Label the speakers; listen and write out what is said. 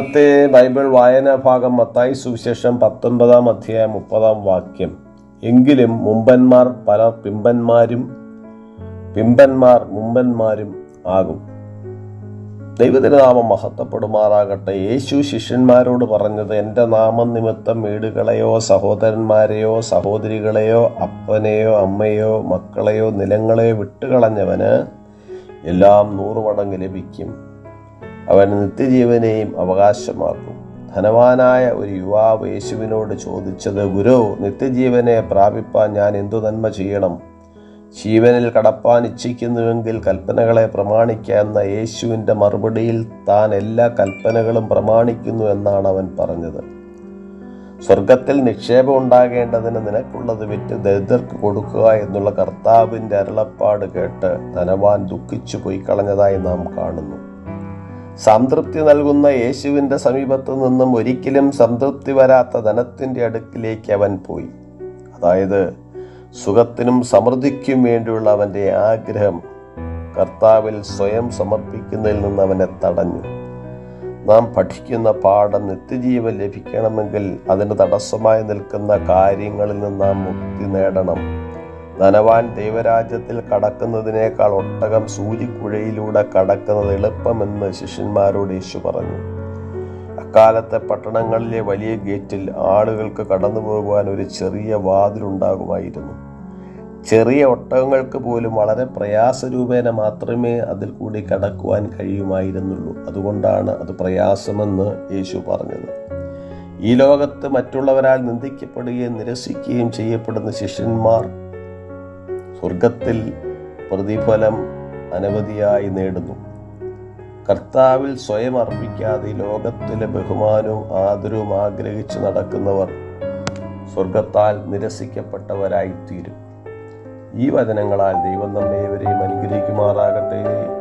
Speaker 1: ഇന്നത്തെ ബൈബിൾ വായനാ ഭാഗം മത്തായി സുവിശേഷം പത്തൊൻപതാം അധ്യായം മുപ്പതാം വാക്യം. എങ്കിലും മുമ്പന്മാർ പല പിമ്പന്മാരും പിമ്പന്മാർ മുമ്പന്മാരും ആകും. ദൈവത്തിന് നാമം മഹത്വപ്പെടുമാറാകട്ടെ. യേശു ശിഷ്യന്മാരോട് പറഞ്ഞത് എന്റെ നാമം നിമിത്തം വീടുകളെയോ സഹോദരന്മാരെയോ സഹോദരികളെയോ അപ്പനെയോ അമ്മയോ മക്കളെയോ നിലങ്ങളെയോ വിട്ടുകളഞ്ഞവന് എല്ലാം നൂറു മടങ്ങ് ലഭിക്കും. അവൻ നിത്യജീവനെയും അവകാശമാക്കും. ധനവാനായ ഒരു യുവാവ് യേശുവിനോട് ചോദിച്ചത് ഗുരു നിത്യജീവനെ പ്രാപിപ്പാൻ ഞാൻ എന്തു നന്മ ചെയ്യണം? ജീവനിൽ കടപ്പാൻ ഇച്ഛിക്കുന്നുവെങ്കിൽ കൽപ്പനകളെ പ്രമാണിക്കുക എന്ന യേശുവിന്റെ മറുപടിയിൽ താൻ എല്ലാ കൽപ്പനകളും പ്രമാണിക്കുന്നു എന്നാണ് അവൻ പറഞ്ഞത്. സ്വർഗത്തിൽ നിക്ഷേപം ഉണ്ടാകേണ്ടതിന് നിനക്കുള്ളത് വിറ്റ് ദരിദ്രർക്ക് കൊടുക്കുക എന്നുള്ള കർത്താവിന്റെ അരുളപ്പാട് കേട്ട് ധനവാൻ ദുഃഖിച്ചു പോയി കളഞ്ഞതായി നാം കാണുന്നു. സംതൃപ്തി നൽകുന്ന യേശുവിന്റെ സമീപത്തു നിന്നും ഒരിക്കലും സംതൃപ്തി വരാത്ത ധനത്തിന്റെ അടുക്കിലേക്ക് അവൻ പോയി. അതായത് സുഖത്തിനും സമൃദ്ധിക്കും വേണ്ടിയുള്ള അവന്റെ ആഗ്രഹം കർത്താവിൽ സ്വയം സമർപ്പിക്കുന്നതിൽ നിന്ന് അവനെ തടഞ്ഞു. നാം പഠിക്കുന്ന പാഠം നിത്യജീവൻ ലഭിക്കണമെങ്കിൽ അതിന് തടസ്സമായി നിൽക്കുന്ന കാര്യങ്ങളിൽ നിന്ന് നാം മുക്തി നേടണം. ധനവാൻ ദൈവരാജ്യത്തിൽ കടക്കുന്നതിനേക്കാൾ ഒട്ടകം സൂചിക്കുഴയിലൂടെ കടക്കുന്നത് എളുപ്പമെന്ന് ശിഷ്യന്മാരോട് യേശു പറഞ്ഞു. അക്കാലത്തെ പട്ടണങ്ങളിലെ വലിയ ഗേറ്റിൽ ആളുകൾക്ക് കടന്നു പോകുവാൻ ഒരു ചെറിയ വാതിലുണ്ടാകുമായിരുന്നു. ചെറിയ ഒട്ടകങ്ങൾക്ക് പോലും വളരെ പ്രയാസരൂപേണ മാത്രമേ അതിൽ കൂടി കടക്കുവാൻ കഴിയുമായിരുന്നുള്ളൂ. അതുകൊണ്ടാണ് അത് പ്രയാസമെന്ന് യേശു പറഞ്ഞത്. ഈ ലോകത്ത് മറ്റുള്ളവരാൽ നിന്ദിക്കപ്പെടുകയും നിരസിക്കുകയും ചെയ്യപ്പെടുന്ന ശിഷ്യന്മാർ സ്വർഗത്തിൽ പ്രതിഫലം അനവധിയായി നേടുന്നു. കർത്താവിൽ സ്വയം അർപ്പിക്കാതെ ലോകത്തിലെ ബഹുമാനവും ആദരവും ആഗ്രഹിച്ച് നടക്കുന്നവർ സ്വർഗത്താൽ നിരസിക്കപ്പെട്ടവരായിത്തീരും. ഈ വചനങ്ങളാൽ ദൈവം നമ്മേവരെയും അനുഗ്രഹിക്കുമാറാകട്ടെ.